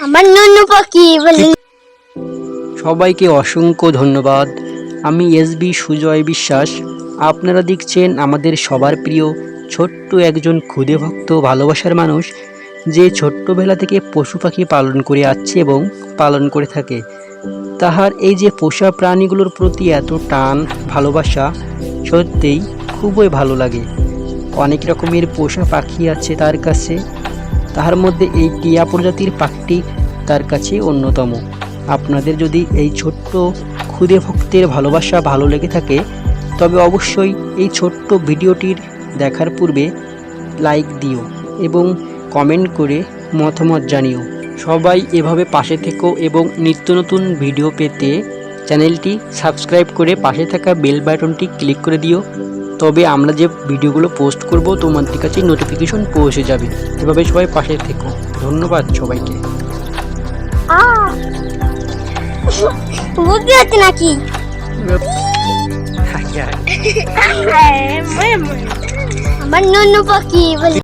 আমার পাখি সবাইকে অসংখ্য ধন্যবাদ। আমি এসবি সুজয় বিশ্বাস। আপনারা দেখছেন আমাদের সবার প্রিয় ছোট্ট একজন ক্ষুদে ভক্ত, ভালোবাসার মানুষ, যে ছোট্টবেলা থেকে পশু পাখি পালন করে আসছে এবং পালন করে থাকে। তাহার এই যে পোষা প্রাণীগুলোর প্রতি এত টান ভালোবাসা, সত্যিই খুবই ভালো লাগে। অনেক রকমের পোষা পাখি আছে তার কাছে। তাহার মধ্যে এই টিয়া প্রজাতির পাখিটি তার কাছে অন্যতম। আপনাদের যদি এই ছোট্ট ক্ষুদে ভক্তের ভালোবাসা ভালো লেগে থাকে, তবে অবশ্যই এই ছোট্ট ভিডিওটির দেখার পূর্বে লাইক দিও এবং কমেন্ট করে মতামত জানিও। সবাই এভাবে পাশে থেকো এবং নিত্য নতুন ভিডিও পেতে চ্যানেলটি সাবস্ক্রাইব করে পাশে থাকা বেল বাটনটি ক্লিক করে দিও। তবে আমরা যে ভিডিওগুলো পোস্ট করব তোমাদের কাছে নোটিফিকেশন পৌঁছে যাবে। এভাবে সবাই পাশে থেকো। ধন্যবাদ সবাইকে। পারছি নাকি? আমার নন্য পাখি বলে।